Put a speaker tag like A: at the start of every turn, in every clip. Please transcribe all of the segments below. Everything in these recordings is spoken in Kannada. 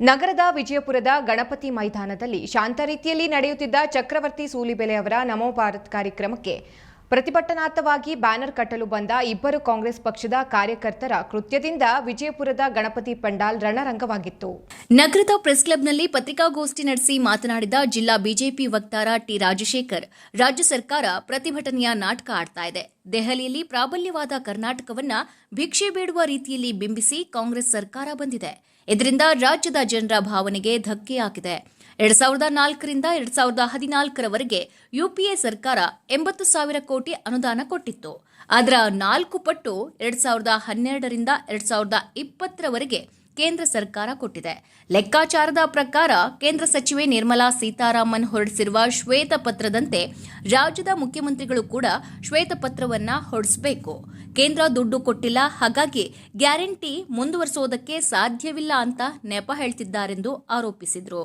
A: ನಗರದ ವಿಜಯಪುರದ ಗಣಪತಿ ಮೈದಾನದಲ್ಲಿ ಶಾಂತ ರೀತಿಯಲ್ಲಿ ನಡೆಯುತ್ತಿದ್ದ ಚಕ್ರವರ್ತಿ ಸೂಲಿಬೆಲೆ ಅವರ ನಮೋ ಭಾರತ್ ಕಾರ್ಯಕ್ರಮಕ್ಕೆ ಪ್ರತಿಭಟನಾರ್ಥವಾಗಿ ಬ್ಯಾನರ್ ಕಟ್ಟಲು ಬಂದ ಇಬ್ಬರು ಕಾಂಗ್ರೆಸ್ ಪಕ್ಷದ ಕಾರ್ಯಕರ್ತರ ಕೃತ್ಯದಿಂದ ವಿಜಯಪುರದ ಗಣಪತಿ ಪಂಡಾಲ್ ರಣರಂಗವಾಗಿತ್ತು.
B: ನಗರದ ಪ್ರೆಸ್ ಕ್ಲಬ್ನಲ್ಲಿ ಪತ್ರಿಕಾಗೋಷ್ಠಿ ನಡೆಸಿ ಮಾತನಾಡಿದ ಜಿಲ್ಲಾ ಬಿಜೆಪಿ ವಕ್ತಾರ ಟಿ ರಾಜಶೇಖರ್, ರಾಜ್ಯ ಸರ್ಕಾರ ಪ್ರತಿಭಟನೆಯ ನಾಟಕ ಆಡ್ತಾ ಇದೆ. ದೆಹಲಿಯಲ್ಲಿ ಪ್ರಾಬಲ್ಯವಾದ ಕರ್ನಾಟಕವನ್ನ ಭಿಕ್ಷೆ ಬೇಡುವ ರೀತಿಯಲ್ಲಿ ಬಿಂಬಿಸಿ ಕಾಂಗ್ರೆಸ್ ಸರ್ಕಾರ ಬಂದಿದೆ. ಇದರಿಂದ ರಾಜ್ಯದ ಜನರ ಭಾವನೆಗೆ ಧಕ್ಕೆಯಾಗಿದೆ ಎರಡ್ ಸಾವಿರದ ನಾಲ್ಕರಿಂದ ಎರಡ್ ಸಾವಿರದ ಹದಿನಾಲ್ಕರವರೆಗೆ ಯುಪಿಎ ಸರ್ಕಾರ ಎಂಬತ್ತು ಸಾವಿರ ಕೋಟಿ ಅನುದಾನ ಕೊಟ್ಟಿತ್ತು. ಅದರ ನಾಲ್ಕು ಪಟ್ಟು ಎರಡ್ ಸಾವಿರದ ಹನ್ನೆರಡರಿಂದ ಎರಡ್ ಸಾವಿರದ ಇಪ್ಪತ್ತರವರೆಗೆ ಕೇಂದ್ರ ಸರ್ಕಾರ ಕೊಟ್ಟಿದೆ. ಲೆಕ್ಕಾಚಾರದ ಪ್ರಕಾರ ಕೇಂದ್ರ ಸಚಿವೆ ನಿರ್ಮಲಾ ಸೀತಾರಾಮನ್ ಹೊರಡಿಸಿರುವ ಶ್ವೇತಪತ್ರದಂತೆ ರಾಜ್ಯದ ಮುಖ್ಯಮಂತ್ರಿಗಳು ಕೂಡ ಶ್ವೇತಪತ್ರವನ್ನ ಹೊರಡಿಸಬೇಕು. ಕೇಂದ್ರ ದುಡ್ಡು ಕೊಟ್ಟಿಲ್ಲ, ಹಾಗಾಗಿ ಗ್ಯಾರಂಟಿ ಮುಂದುವರಿಸುವುದಕ್ಕೆ ಸಾಧ್ಯವಿಲ್ಲ ಅಂತ ನೆಪ ಹೇಳ್ತಿದ್ದಾರೆಂದು ಆರೋಪಿಸಿದರು.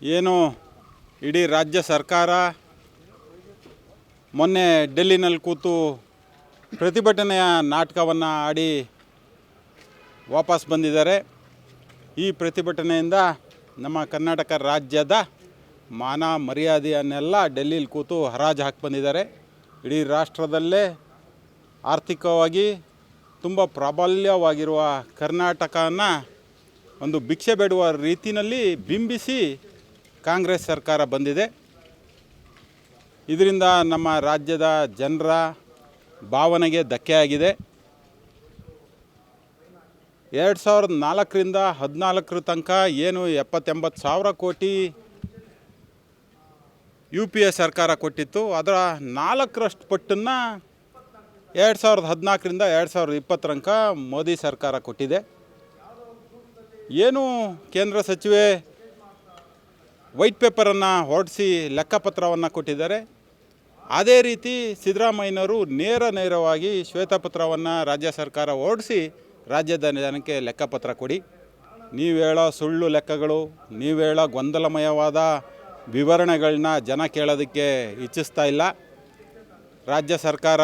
C: ಏನು ಇಡೀ ರಾಜ್ಯ ಸರ್ಕಾರ ಮೊನ್ನೆ ಡೆಲ್ಲಿನಲ್ಲಿ ಕೂತು ಪ್ರತಿಭಟನೆಯ ನಾಟಕವನ್ನು ಆಡಿ ವಾಪಸ್ ಬಂದಿದ್ದಾರೆ. ಈ ಪ್ರತಿಭಟನೆಯಿಂದ ನಮ್ಮ ಕರ್ನಾಟಕ ರಾಜ್ಯದ ಮಾನ ಮರ್ಯಾದೆಯನ್ನೆಲ್ಲ ಡೆಲ್ಲಿಲಿ ಕೂತು ಹರಾಜು ಹಾಕಿ ಬಂದಿದ್ದಾರೆ. ಇಡೀ ರಾಷ್ಟ್ರದಲ್ಲೇ ಆರ್ಥಿಕವಾಗಿ ತುಂಬ ಪ್ರಾಬಲ್ಯವಾಗಿರುವ ಕರ್ನಾಟಕನ ಒಂದು ಭಿಕ್ಷೆ ಬೇಡುವ ರೀತಿಯಲ್ಲಿ ಬಿಂಬಿಸಿ ಕಾಂಗ್ರೆಸ್ ಸರ್ಕಾರ ಬಂದಿದೆ. ಇದರಿಂದ ನಮ್ಮ ರಾಜ್ಯದ ಜನರ ಭಾವನೆಗೆ ಧಕ್ಕೆಯಾಗಿದೆ ಎರಡು ಸಾವಿರದ ನಾಲ್ಕರಿಂದ ಹದಿನಾಲ್ಕರ ತನಕ ಏನು ಎಪ್ಪತ್ತೆಂಬತ್ತು ಸಾವಿರ ಕೋಟಿ ಯು ಪಿ ಎ ಸರ್ಕಾರ ಕೊಟ್ಟಿತ್ತು. ಅದರ ನಾಲ್ಕರಷ್ಟು ಪಟ್ಟನ್ನು ಎರಡು ಸಾವಿರದ ಹದಿನಾಲ್ಕರಿಂದ ಎರಡು ಸಾವಿರದ ಇಪ್ಪತ್ತರ ಮೋದಿ ಸರ್ಕಾರ ಕೊಟ್ಟಿದೆ. ಏನು ಕೇಂದ್ರ ಸಚಿವೆ ವೈಟ್ ಪೇಪರನ್ನು ಹೊರಡಿಸಿ ಲೆಕ್ಕಪತ್ರವನ್ನು ಕೊಟ್ಟಿದ್ದಾರೆ. ಅದೇ ರೀತಿ ಸಿದ್ದರಾಮಯ್ಯನವರು ನೇರ ನೇರವಾಗಿ ಶ್ವೇತಪತ್ರವನ್ನು ರಾಜ್ಯ ಸರ್ಕಾರ ಹೊರಡಿಸಿ ರಾಜ್ಯದ ಜನಕ್ಕೆ ಲೆಕ್ಕಪತ್ರ ಕೊಡಿ. ನೀವು ಹೇಳೋ ಸುಳ್ಳು ಲೆಕ್ಕಗಳು, ನೀವು ಹೇಳೋ ಗೊಂದಲಮಯವಾದ ವಿವರಣೆಗಳನ್ನ ಜನ ಕೇಳೋದಕ್ಕೆ ಇಚ್ಛಿಸ್ತಾ ಇಲ್ಲ. ರಾಜ್ಯ ಸರ್ಕಾರ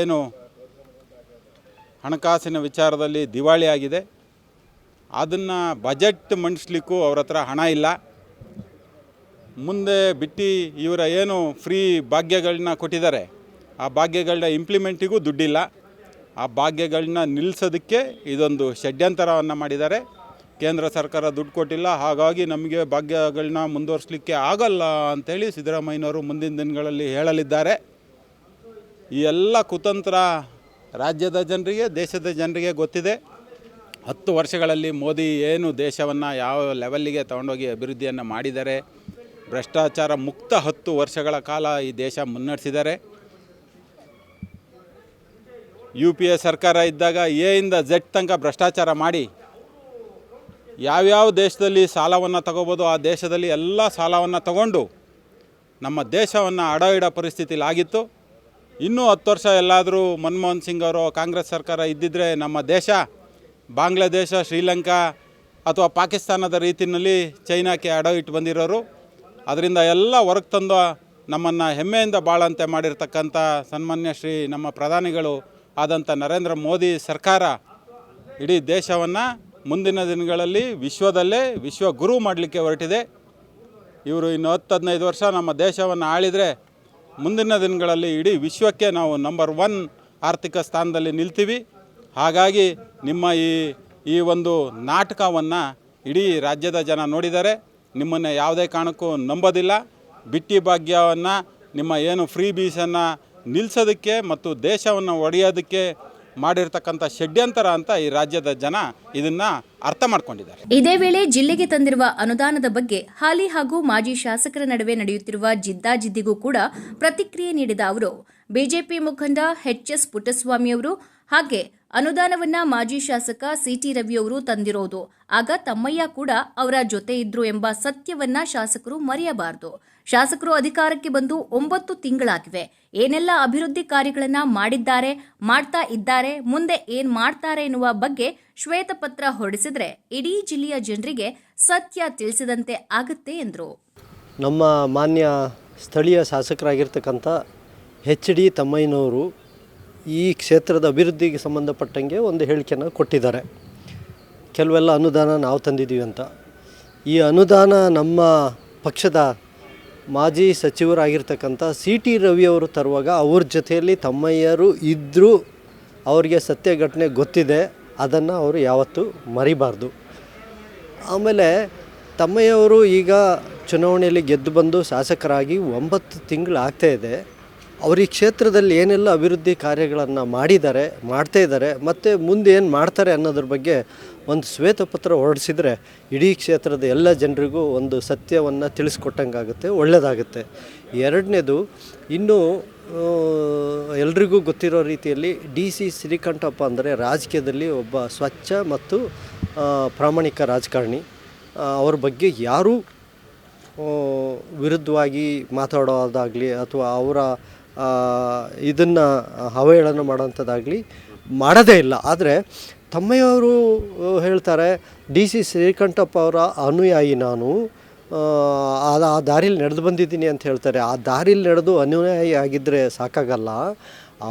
C: ಏನು ಹಣಕಾಸಿನ ವಿಚಾರದಲ್ಲಿ ದಿವಾಳಿ ಆಗಿದೆ ಅದನ್ನು ಬಜೆಟ್ ಮಂಡಿಸ್ಲಿಕ್ಕೂ ಅವ್ರ ಹತ್ರ ಹಣ ಇಲ್ಲ. ಮುಂದೆ ಬಿಟ್ಟು ಇವರ ಏನು ಫ್ರೀ ಭಾಗ್ಯಗಳನ್ನ ಕೊಟ್ಟಿದ್ದಾರೆ, ಆ ಭಾಗ್ಯಗಳನ್ನ ಇಂಪ್ಲಿಮೆಂಟಿಗೂ ದುಡ್ಡಿಲ್ಲ. ಆ ಭಾಗ್ಯಗಳನ್ನ ನಿಲ್ಲಿಸೋದಕ್ಕೆ ಇದೊಂದು ಷಡ್ಯಂತರವನ್ನು ಮಾಡಿದ್ದಾರೆ. ಕೇಂದ್ರ ಸರ್ಕಾರ ದುಡ್ಡು ಕೊಟ್ಟಿಲ್ಲ, ಹಾಗಾಗಿ ನಮಗೆ ಭಾಗ್ಯಗಳನ್ನ ಮುಂದುವರಿಸಲಿಕ್ಕೆ ಆಗಲ್ಲ ಅಂಥೇಳಿ ಸಿದ್ದರಾಮಯ್ಯನವರು ಮುಂದಿನ ದಿನಗಳಲ್ಲಿ ಹೇಳಲಿದ್ದಾರೆ. ಈ ಎಲ್ಲ ಕುತಂತ್ರ ರಾಜ್ಯದ ಜನರಿಗೆ, ದೇಶದ ಜನರಿಗೆ ಗೊತ್ತಿದೆ. ಹತ್ತು ವರ್ಷಗಳಲ್ಲಿ ಮೋದಿ ಏನು ದೇಶವನ್ನು ಯಾವ ಲೆವೆಲ್ಲಿಗೆ ತಗೊಂಡೋಗಿ ಅಭಿವೃದ್ಧಿಯನ್ನು ಮಾಡಿದ್ದಾರೆ ಭ್ರಷ್ಟಾಚಾರ ಮುಕ್ತ ಹತ್ತು ವರ್ಷಗಳ ಕಾಲ ಈ ದೇಶ ಮುನ್ನಡೆಸಿದ್ದಾರೆ ಯು ಪಿ ಎ ಸರ್ಕಾರ ಇದ್ದಾಗ ಎ ಇಂದ ಝೆಡ್ ತನಕ ಭ್ರಷ್ಟಾಚಾರ ಮಾಡಿ ಯಾವ್ಯಾವ ದೇಶದಲ್ಲಿ ಸಾಲವನ್ನು ತಗೋಬೋದು ಆ ದೇಶದಲ್ಲಿ ಎಲ್ಲ ಸಾಲವನ್ನು ತಗೊಂಡು ನಮ್ಮ ದೇಶವನ್ನು ಅಡ ಇಡೋ ಪರಿಸ್ಥಿತಿಲಿ ಆಗಿತ್ತು ಇನ್ನೂ ಹತ್ತು ವರ್ಷ ಎಲ್ಲಾದರೂ ಮನಮೋಹನ್ ಸಿಂಗ್ ಅವರು ಕಾಂಗ್ರೆಸ್ ಸರ್ಕಾರ ಇದ್ದಿದ್ದರೆ ನಮ್ಮ ದೇಶ ಬಾಂಗ್ಲಾದೇಶ, ಶ್ರೀಲಂಕಾ ಅಥವಾ ಪಾಕಿಸ್ತಾನದ ರೀತಿಯಲ್ಲಿ ಚೈನಾಕ್ಕೆ ಅಡ ಇಟ್ಟು ಬಂದಿರೋರು. ಅದರಿಂದ ಎಲ್ಲ ಹೊರಗೆ ತಂದು ನಮ್ಮನ್ನು ಹೆಮ್ಮೆಯಿಂದ ಬಾಳಂತೆ ಮಾಡಿರ್ತಕ್ಕಂಥ ಸನ್ಮಾನ್ಯ ಶ್ರೀ ನಮ್ಮ ಪ್ರಧಾನಿಗಳು ಆದಂಥ ನರೇಂದ್ರ ಮೋದಿ ಸರ್ಕಾರ ಇಡೀ ದೇಶವನ್ನು ಮುಂದಿನ ದಿನಗಳಲ್ಲಿ ವಿಶ್ವದಲ್ಲೇ ವಿಶ್ವ ಗುರು ಮಾಡಲಿಕ್ಕೆ ಹೊರಟಿದೆ. ಇವರು ಇನ್ನು ಹತ್ತು, ಹದಿನೈದು ವರ್ಷ ನಮ್ಮ ದೇಶವನ್ನು ಆಳಿದರೆ ಮುಂದಿನ ದಿನಗಳಲ್ಲಿ ಇಡೀ ವಿಶ್ವಕ್ಕೆ ನಾವು ನಂಬರ್ ಒನ್ ಆರ್ಥಿಕ ಸ್ಥಾನದಲ್ಲಿ ನಿಲ್ತೀವಿ. ಹಾಗಾಗಿ ನಿಮ್ಮ ಈ ಈ ಒಂದು ನಾಟಕವನ್ನು ಇಡೀ ರಾಜ್ಯದ ಜನ ನೋಡಿದ್ದಾರೆ. ನಿಮ್ಮನ್ನು ಯಾವುದೇ ಕಾರಣಕ್ಕೂ ನಂಬೋದಿಲ್ಲ. ಬಿಟ್ಟಿ ಭಾಗ್ಯವನ್ನು, ನಿಮ್ಮ ಏನು ಫ್ರೀ ಬೀಸನ್ನು ನಿಲ್ಲಿಸೋದಕ್ಕೆ ಮತ್ತು ದೇಶವನ್ನು ಒಡೆಯೋದಕ್ಕೆ ಮಾಡಿರ್ತಕ್ಕಂಥ ಷಡ್ಯಂತರ ಅಂತ ಈ ರಾಜ್ಯದ ಜನ ಇದನ್ನ ಅರ್ಥ ಮಾಡ್ಕೊಂಡಿದ್ದಾರೆ.
B: ಇದೇ ವೇಳೆ ಜಿಲ್ಲೆಗೆ ತಂದಿರುವ ಅನುದಾನದ ಬಗ್ಗೆ ಹಾಲಿ ಹಾಗೂ ಮಾಜಿ ಶಾಸಕರ ನಡುವೆ ನಡೆಯುತ್ತಿರುವ ಜಿದ್ದಾಜಿದ್ದಿಗೂ ಕೂಡ ಪ್ರತಿಕ್ರಿಯೆ ನೀಡಿದ ಅವರು, ಬಿಜೆಪಿ ಮುಖಂಡ ಎಚ್ಎಸ್ ಪುಟ್ಟಸ್ವಾಮಿಯವರು ಹಾಗೆ ಅನುದಾನವನ್ನ ಮಾಜಿ ಶಾಸಕ ಸಿಟಿ ರವಿಯವರು ತಂದಿರೋದು. ಆಗ ತಮ್ಮಯ್ಯ ಕೂಡ ಅವರ ಜೊತೆ ಇದ್ರು ಎಂಬ ಸತ್ಯವನ್ನ ಶಾಸಕರು ಮರೆಯಬಾರದು. ಶಾಸಕರು ಅಧಿಕಾರಕ್ಕೆ ಬಂದು ಒಂಬತ್ತು ತಿಂಗಳಾಗಿವೆ. ಏನೆಲ್ಲ ಅಭಿವೃದ್ಧಿ ಕಾರ್ಯಗಳನ್ನ ಮಾಡಿದ್ದಾರೆ, ಮಾಡ್ತಾ ಇದ್ದಾರೆ, ಮುಂದೆ ಏನ್ ಮಾಡ್ತಾರೆ ಎನ್ನುವ ಬಗ್ಗೆ ಶ್ವೇತಪತ್ರ ಹೊರಡಿಸಿದ್ರೆ ಇಡೀ ಜಿಲ್ಲೆಯ ಜನರಿಗೆ ಸತ್ಯ ತಿಳಿಸಿದಂತೆ ಆಗುತ್ತೆ ಎಂದರು.
D: ನಮ್ಮ ಮಾನ್ಯ ಸ್ಥಳೀಯ ಶಾಸಕರಾಗಿರ್ತಕ್ಕಂಥ ಎಚ್ ಡಿ ತಮ್ಮಯ್ಯನವರು ಈ ಕ್ಷೇತ್ರದ ಅಭಿವೃದ್ಧಿಗೆ ಸಂಬಂಧಪಟ್ಟಂಗೆ ಒಂದು ಹೇಳಿಕೆನ ಕೊಟ್ಟಿದ್ದಾರೆ. ಕೆಲವೆಲ್ಲ ಅನುದಾನ ನಾವು ತಂದಿದ್ದೀವಿ ಅಂತ. ಈ ಅನುದಾನ ನಮ್ಮ ಪಕ್ಷದ ಮಾಜಿ ಸಚಿವರಾಗಿರ್ತಕ್ಕಂಥ ಸಿ ಟಿ ರವಿಯವರು ತರುವಾಗ ಅವ್ರ ಜೊತೆಯಲ್ಲಿ ತಮ್ಮಯ್ಯರು ಇದ್ದರೂ ಅವರಿಗೆ ಸತ್ಯ ಘಟನೆ ಗೊತ್ತಿದೆ. ಅದನ್ನು ಅವರು ಯಾವತ್ತೂ ಮರಿಬಾರ್ದು. ಆಮೇಲೆ ತಮ್ಮಯ್ಯವರು ಈಗ ಚುನಾವಣೆಯಲ್ಲಿ ಗೆದ್ದು ಬಂದು ಶಾಸಕರಾಗಿ ಒಂಬತ್ತು ತಿಂಗಳು ಆಗ್ತಾ ಇದೆ. ಅವ್ರ ಈ ಕ್ಷೇತ್ರದಲ್ಲಿ ಏನೆಲ್ಲ ಅಭಿವೃದ್ಧಿ ಕಾರ್ಯಗಳನ್ನು ಮಾಡಿದ್ದಾರೆ, ಮಾಡ್ತಾ ಇದ್ದಾರೆ, ಮತ್ತು ಮುಂದೆ ಏನು ಮಾಡ್ತಾರೆ ಅನ್ನೋದ್ರ ಬಗ್ಗೆ ಒಂದು ಶ್ವೇತಪತ್ರ ಹೊರಡಿಸಿದರೆ ಇಡೀ ಕ್ಷೇತ್ರದ ಎಲ್ಲ ಜನರಿಗೂ ಒಂದು ಸತ್ಯವನ್ನು ತಿಳಿಸ್ಕೊಟ್ಟಂಗಾಗುತ್ತೆ ಒಳ್ಳೆಯದಾಗುತ್ತೆ ಎರಡನೇದು, ಇನ್ನು ಎಲ್ರಿಗೂ ಗೊತ್ತಿರೋ ರೀತಿಯಲ್ಲಿ ಡಿ ಸಿ ಶ್ರೀಕಂಠಪ್ಪ ಅಂದರೆ ರಾಜಕೀಯದಲ್ಲಿ ಒಬ್ಬ ಸ್ವಚ್ಛ ಮತ್ತು ಪ್ರಾಮಾಣಿಕ ರಾಜಕಾರಣಿ. ಅವ್ರ ಬಗ್ಗೆ ಯಾರೂ ವಿರುದ್ಧವಾಗಿ ಮಾತಾಡೋದಾಗಲಿ ಅಥವಾ ಅವರ ಇದನ್ನು ಅವಹೇಳನ ಮಾಡೋಂಥದ್ದಾಗಲಿ ಮಾಡೋದೇ ಇಲ್ಲ. ಆದರೆ ತಮ್ಮಯ್ಯವರು ಹೇಳ್ತಾರೆ, ಡಿ ಸಿ ಶ್ರೀಕಂಠಪ್ಪ ಅವರ ಅನುಯಾಯಿ ನಾನು. ಅದು ಆ ದಾರಿಲಿ ನಡೆದು ಬಂದಿದ್ದೀನಿ ಅಂತ ಹೇಳ್ತಾರೆ. ಆ ದಾರಿಲಿ ನಡೆದು ಅನುಯಾಯಿ ಆಗಿದ್ದರೆ ಸಾಕಾಗಲ್ಲ.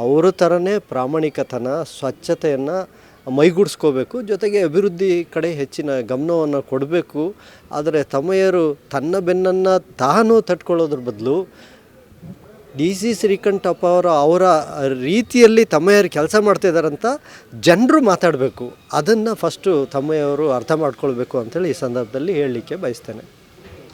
D: ಅವರ ಥರನೇ ಪ್ರಾಮಾಣಿಕತನ, ಸ್ವಚ್ಛತೆಯನ್ನು ಮೈಗೂಡಿಸ್ಕೋಬೇಕು. ಜೊತೆಗೆ ಅಭಿವೃದ್ಧಿ ಕಡೆ ಹೆಚ್ಚಿನ ಗಮನವನ್ನು ಕೊಡಬೇಕು. ಆದರೆ ತಮ್ಮಯ್ಯರು ತನ್ನ ಬೆನ್ನನ್ನು ತಾನು ತಟ್ಕೊಳ್ಳೋದ್ರ ಬದಲು ಡಿ ಸಿ ಶ್ರೀಕಂಠಪ್ಪ ಅವರ ಅವರ ರೀತಿಯಲ್ಲಿ ತಮ್ಮಯ್ಯರು ಕೆಲಸ ಮಾಡ್ತಿದ್ದಾರಂತ ಜನರು ಮಾತಾಡಬೇಕು. ಅದನ್ನು ಫಸ್ಟು ತಮ್ಮಯ್ಯವರು ಅರ್ಥ ಮಾಡ್ಕೊಳ್ಬೇಕು ಅಂತೇಳಿ ಈ ಸಂದರ್ಭದಲ್ಲಿ ಹೇಳಲಿಕ್ಕೆ ಬಯಸ್ತೇನೆ.